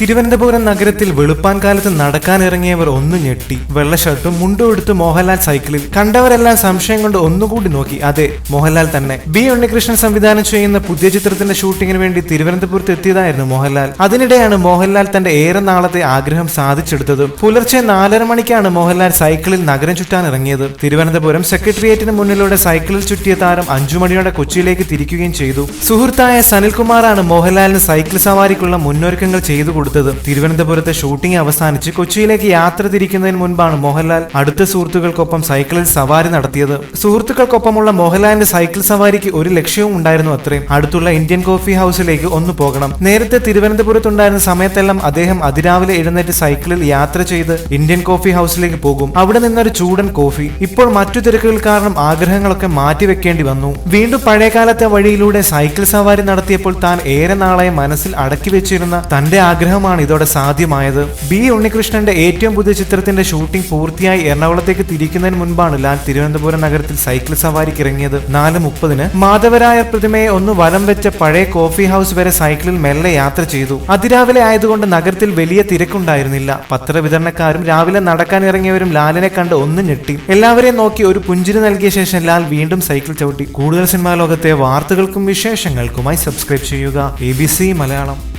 തിരുവനന്തപുരം നഗരത്തിൽ വെളുപ്പാൻ കാലത്ത് നടക്കാനിറങ്ങിയവർ ഒന്ന് ഞെട്ടി. വെള്ള ഷർട്ടും മുണ്ടും എടുത്ത് മോഹൻലാൽ സൈക്കിളിൽ. കണ്ടവരെല്ലാം സംശയം കൊണ്ട് ഒന്നുകൂടി നോക്കി. അതെ മോഹൻലാൽ തന്നെ. ബി ഉണ്ണികൃഷ്ണൻ സംവിധാനം ചെയ്യുന്ന പുതിയ ചിത്രത്തിന്റെ ഷൂട്ടിങ്ങിന് വേണ്ടി തിരുവനന്തപുരത്ത് എത്തിയതായിരുന്നു മോഹൻലാൽ. അതിനിടെയാണ് മോഹൻലാൽ തന്റെ ഏറെ നാളത്തെ ആഗ്രഹം സാധിച്ചെടുത്തതും. പുലർച്ചെ നാലര മണിക്കാണ് മോഹൻലാൽ സൈക്കിളിൽ നഗരം ചുറ്റാൻ ഇറങ്ങിയത്. തിരുവനന്തപുരം സെക്രട്ടേറിയറ്റിന് മുന്നിലൂടെ സൈക്കിളിൽ ചുറ്റിയ താരം അഞ്ചു മണിയോടെ കൊച്ചിയിലേക്ക് തിരിക്കുകയും ചെയ്തു. സുഹൃത്തായ സനിൽകുമാറാണ് മോഹൻലാലിന് സൈക്കിൾ സവാരിക്കുള്ള മുന്നൊരുക്കങ്ങൾ ചെയ്തു കൊടുത്തത് തിരുവനന്തപുരത്തെ ഷൂട്ടിംഗ് അവസാനിച്ച് കൊച്ചിയിലേക്ക് യാത്ര തിരിക്കുന്നതിന് മുൻപാണ് മോഹൻലാൽ അടുത്ത സുഹൃത്തുക്കൾക്കൊപ്പം സൈക്കിളിൽ സവാരി നടത്തിയത്. സുഹൃത്തുക്കൾക്കൊപ്പമുള്ള മോഹൻലാലിന്റെ സൈക്കിൾ സവാരിക്ക് ഒരു ലക്ഷ്യവും ഉണ്ടായിരുന്നു അത്രയും. അടുത്തുള്ള ഇന്ത്യൻ കോഫി ഹൗസിലേക്ക് ഒന്ന് പോകണം. നേരത്തെ തിരുവനന്തപുരത്തുണ്ടായിരുന്ന സമയത്തെല്ലാം അദ്ദേഹം അതിരാവിലെ എഴുന്നേറ്റ് സൈക്കിളിൽ യാത്ര ചെയ്ത് ഇന്ത്യൻ കോഫി ഹൗസിലേക്ക് പോകും. അവിടെ നിന്നൊരു ചൂടൻ കോഫി. ഇപ്പോൾ മറ്റു തിരക്കുകൾ കാരണം ആഗ്രഹങ്ങളൊക്കെ മാറ്റിവെക്കേണ്ടി വന്നു. വീണ്ടും പഴയകാലത്തെ വഴിയിലൂടെ സൈക്കിൾ സവാരി നടത്തിയപ്പോൾ താൻ ഏറെ നാളായി മനസ്സിൽ അടക്കി വെച്ചിരുന്ന തന്റെ ആഗ്രഹമാണ് ഇതോടെ സാധ്യമായത്. ബി. ഉണ്ണികൃഷ്ണന്റെ ഏറ്റവും പുതിയ ചിത്രത്തിന്റെ ഷൂട്ടിംഗ് പൂർത്തിയായി എറണാകുളത്തേക്ക് തിരിക്കുന്നതിന് മുൻപാണ് ലാൽ തിരുവനന്തപുരം നഗരത്തിൽ സൈക്കിൾ സവാരിക്ക് ഇറങ്ങിയത് നാല് മുപ്പതിന് മാധവരായ പ്രതിമയെ ഒന്ന് വലം വെച്ച പഴയ കോഫി ഹൗസ് വരെ സൈക്കിളിൽ മെല്ലെ യാത്ര ചെയ്തു. അതിരാവിലെ ആയതുകൊണ്ട് നഗരത്തിൽ വലിയ തിരക്കുണ്ടായിരുന്നില്ല. പത്രവിതരണക്കാരും രാവിലെ നടക്കാൻ ഇറങ്ങിയവരും ലാലിനെ കണ്ട് ഒന്ന് ഞെട്ടി. എല്ലാവരെയും നോക്കി ഒരു പുഞ്ചിരി നൽകിയ ശേഷം ലാൽ വീണ്ടും സൈക്കിൾ ചവിട്ടി. കൂടുതൽ സിനിമാ ലോകത്തെ വാർത്തകൾക്കും വിശേഷങ്ങൾക്കുമായി സബ്സ്ക്രൈബ് ചെയ്യുക. എ മലയാളം.